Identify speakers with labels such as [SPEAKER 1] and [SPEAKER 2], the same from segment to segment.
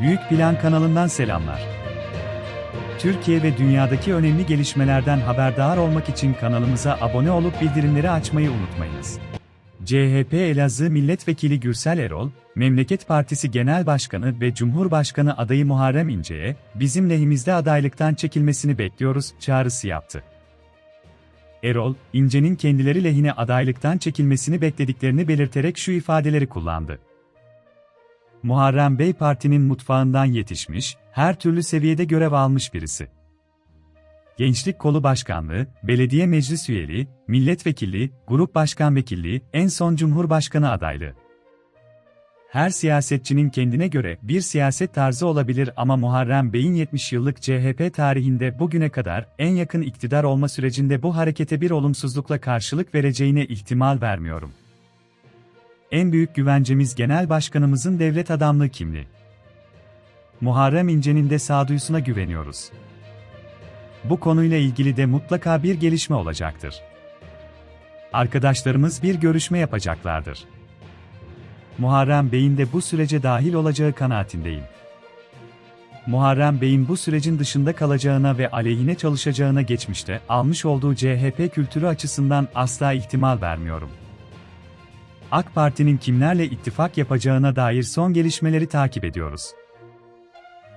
[SPEAKER 1] Büyük Plan kanalından selamlar. Türkiye ve dünyadaki önemli gelişmelerden haberdar olmak için kanalımıza abone olup bildirimleri açmayı unutmayınız. CHP Elazığ Milletvekili Gürsel Erol, Memleket Partisi Genel Başkanı ve Cumhurbaşkanı adayı Muharrem İnce'ye, bizim lehimizde adaylıktan çekilmesini bekliyoruz, çağrısı yaptı. Erol, İnce'nin kendileri lehine adaylıktan çekilmesini beklediklerini belirterek şu ifadeleri kullandı. Muharrem Bey partinin mutfağından yetişmiş, her türlü seviyede görev almış birisi. Gençlik Kolu Başkanlığı, belediye meclis üyeliği, milletvekilliği, grup başkan vekilliği, en son cumhurbaşkanı adaylığı. Her siyasetçinin kendine göre bir siyaset tarzı olabilir ama Muharrem Bey'in 70 yıllık CHP tarihinde bugüne kadar en yakın iktidar olma sürecinde bu harekete bir olumsuzlukla karşılık vereceğine ihtimal vermiyorum. En büyük güvencemiz genel başkanımızın devlet adamlığı kimliği. Muharrem İnce'nin de sağduyusuna güveniyoruz. Bu konuyla ilgili de mutlaka bir gelişme olacaktır. Arkadaşlarımız bir görüşme yapacaklardır. Muharrem Bey'in de bu sürece dahil olacağı kanaatindeyim. Muharrem Bey'in bu sürecin dışında kalacağına ve aleyhine çalışacağına geçmişte almış olduğu CHP kültürü açısından asla ihtimal vermiyorum. AK Parti'nin kimlerle ittifak yapacağına dair son gelişmeleri takip ediyoruz.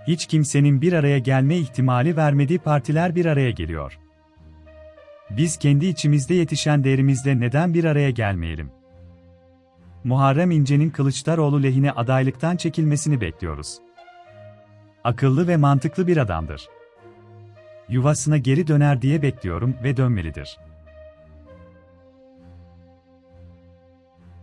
[SPEAKER 1] Hiç kimsenin bir araya gelme ihtimali vermediği partiler bir araya geliyor. Biz kendi içimizde yetişen değerimizle neden bir araya gelmeyelim? Muharrem İnce'nin Kılıçdaroğlu lehine adaylıktan çekilmesini bekliyoruz. Akıllı ve mantıklı bir adamdır. Yuvasına geri döner diye bekliyorum ve dönmelidir.